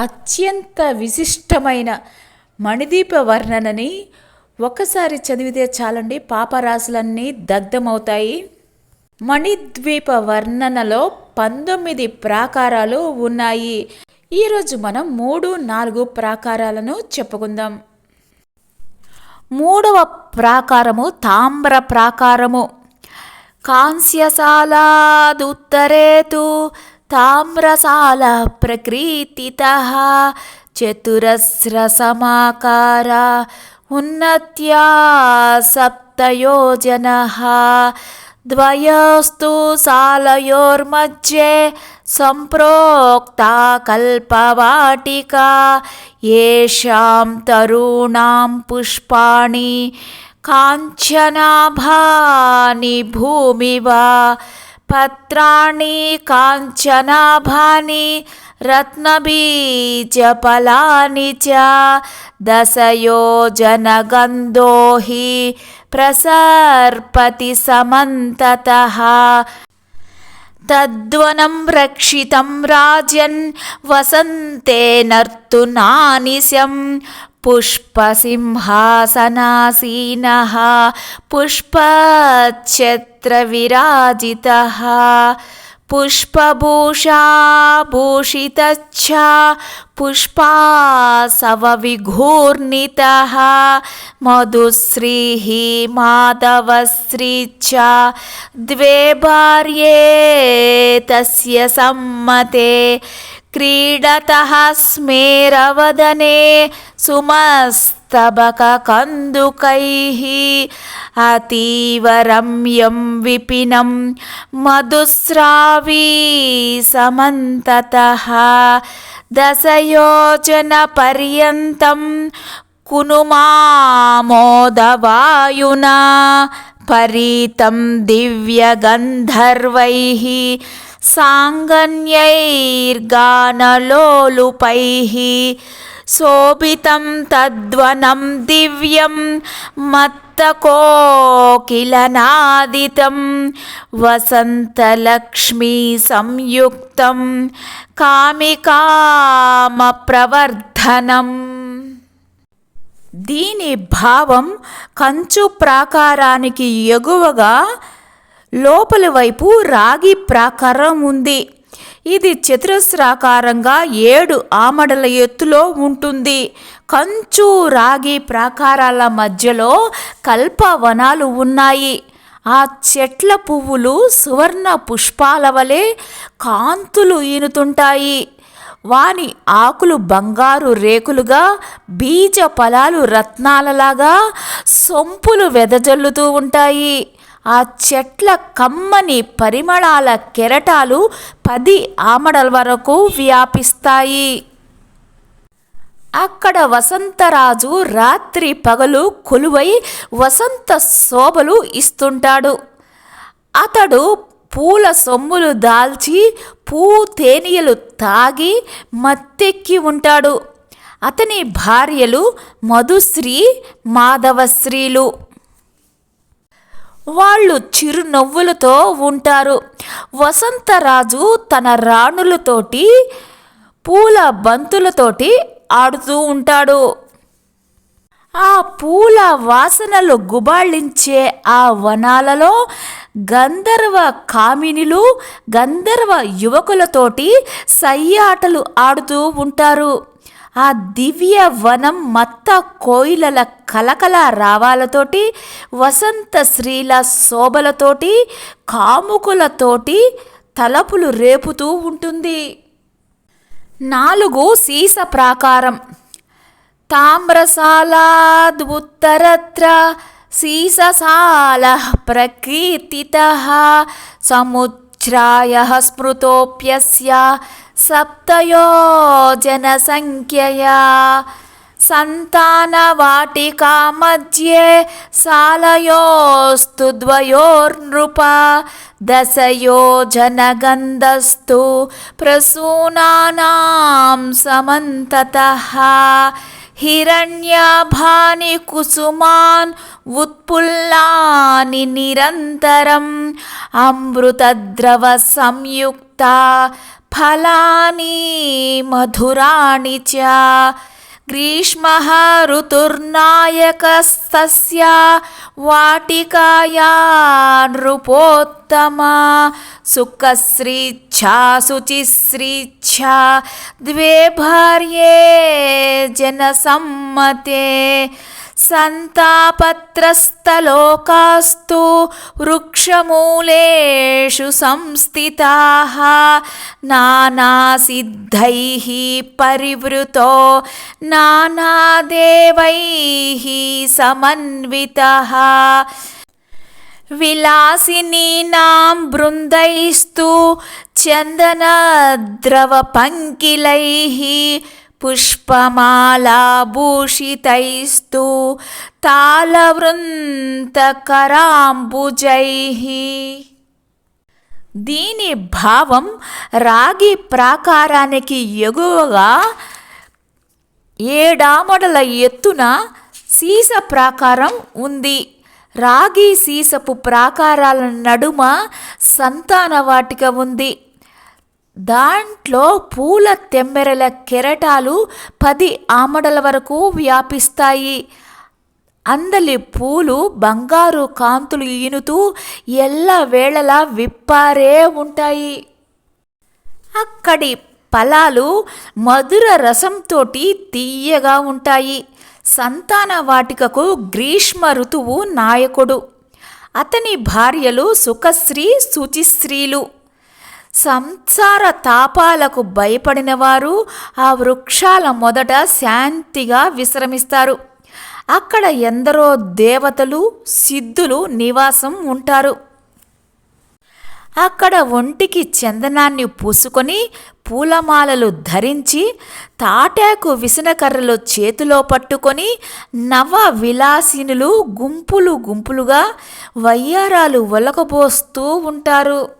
అత్యంత విశిష్టమైన మణిదీప వర్ణనని ఒక్కసారి చదివితే చాలండి. పాపరాశులన్నీ దగ్ధమవుతాయి. మణిద్వీప వర్ణనలో పంతొమ్మిది ప్రాకారాలు ఉన్నాయి. ఈరోజు మనం మూడు నాలుగు ప్రాకారాలను చెప్పుకుందాం. మూడవ ప్రాకారము తామ్ర ప్రాకారము. కాంస్యశాలాదుత్తరేతు ताम्रशालप्रकीतितः चतुरस्रमाकार उन्नत्या सप्तयोजनः। द्वयोस्तु सालयोर्मध्ये सम्प्रोक्ता कल्पवाटिका येषां तरूणां पुष्पाणि काञ्चनाभानि भूमिवा। पत्राणि काञ्चनाभानि रत्नबीजफलानि च दशयोजनगन्धो हि प्रसर्पति समन्ततः तद्वनं रक्षितं राजन् वसन्ते नर्तुनानिशं पुष्पसिंहासनासीनः पुष्पच्छत्रविराजितः पुष्पभूषाभूषितच्छ पुष्पासवविघूर्णितः मधुश्रीः माधवश्री च द्वे भार्ये तस्य सम्मते क्रीडतः स्मेरवदने सुमस्तबककन्दुकैः अतीव रम्यं विपिनं मधुस्रावी समन्ततः दशयोजनपर्यन्तं कुनुमामोदवायुना परीतं दिव्यगन्धर्वैः साङ्गन्यैर्गानलोलुपैः शोभितं तद्वनं दिव्यं मत्तकोकिलनादितं वसन्तलक्ष्मीसंयुक्तं कामिकामप्रवर्धनम् దీని భావం కంచు ప్రాకారానికి ఎగువగా లోపలి వైపు రాగి ప్రాకారం ఉంది. ఇది చతురస్రాకారంగా ఏడు ఆమడల ఎత్తులో ఉంటుంది. కంచు రాగి ప్రాకారాల మధ్యలో కల్పవనాలు ఉన్నాయి. ఆ చెట్ల పువ్వులు సువర్ణ పుష్పాల వలె కాంతులు ఈనుతుంటాయి. వాని ఆకులు బంగారు రేకులుగా బీజ ఫలాలు రత్నాలలాగా సొంపులు వెదజల్లుతూ ఉంటాయి. ఆ చెట్ల కమ్మని పరిమళాల కెరటాలు పది ఆమడల వరకు వ్యాపిస్తాయి. అక్కడ వసంతరాజు రాత్రి పగలు కొలువై వసంత శోభలు ఇస్తుంటాడు. అతడు పూల సొమ్ములు దాల్చి పూ తేనీయలు తాగి మత్తెక్కి ఉంటాడు. అతని భార్యలు మధుశ్రీ మాధవశ్రీలు. వాళ్ళు చిరునవ్వులతో ఉంటారు. వసంతరాజు తన రాణులతోటి పూల బంతులతోటి ఆడుతూ ఉంటాడు. ఆ పూల వాసనలు గుబాళించే ఆ వనాలలో గంధర్వ కామినిలు గంధర్వ యువకులతోటి సయ్యాటలు ఆడుతూ ఉంటారు. ఆ దివ్య వనం మత్త కోయిలల కలకల రావాలతోటి వసంత శ్రీల శోభలతోటి కాముకులతోటి తలపులు రేపుతూ ఉంటుంది. నాలుగు సీస ప్రాకారం. ताम्रशालाद्वुत्तरत्र सीससालः प्रकीर्तितः समुच्छ्रायः स्मृतोऽप्यस्य सप्तयो जनसङ्ख्यया सन्तानवाटिकामध्ये सालयोस्तु द्वयोर्नृप दशयो जनगन्धस्तु प्रसूनानां समन्ततः। హిరణ్యాభాని కుసుమాన్ ఉత్పుల్లాని నిరంతరం అమృతద్రవ సంయుక్త ఫలాని మధురాణి చ ग्रीष्मः ऋतुर्नायकस्तस्या वाटिकाया नृपोत्तमा सुखश्रीच्छा शुचिश्रीच्छा द्वे भार्ये जनसम्मते। सन्तापत्रस्तलोकास्तु वृक्षमूलेषु संस्थिताः नानासिद्धैः परिवृतो नानादेवैः समन्वितः विलासिनीनां बृन्दैस्तु चन्दनद्रवपङ्किलैः పుష్పమాలాభూషితైస్తు తాళవృంతకరాంబుజైः. దీని భావం రాగి ప్రాకారానికి ఎగువగా ఏడామడల ఎత్తున సీస ప్రాకారం ఉంది. రాగి సీసపు ప్రాకారాల నడుమ సంతాన వాటిక ఉంది. దాంట్లో పూల తెమ్మెరల కెరటాలు పది ఆమడల వరకు వ్యాపిస్తాయి. అందలి పూలు బంగారు కాంతులు ఈనుతూ ఎల్ల వేళలా విప్పారే ఉంటాయి. అక్కడి ఫలాలు మధుర రసంతోటి తీయగా ఉంటాయి. సంతాన వాటికకు గ్రీష్మ ఋతువు నాయకుడు. అతని భార్యలు సుఖశ్రీ శుచిశ్రీలు. సంసార తాపాలకు భయపడిన వారు ఆ వృక్షాల మొదట శాంతిగా విశ్రమిస్తారు. అక్కడ ఎందరో దేవతలు సిద్ధులు నివాసం ఉంటారు. అక్కడ ఒంటికి చందనాన్ని పూసుకొని పూలమాలలు ధరించి తాటాకు విసనకర్రలు చేతిలో పట్టుకొని నవ విలాసినులు గుంపులు గుంపులుగా వయ్యారాలు ఒలకబోస్తూ ఉంటారు.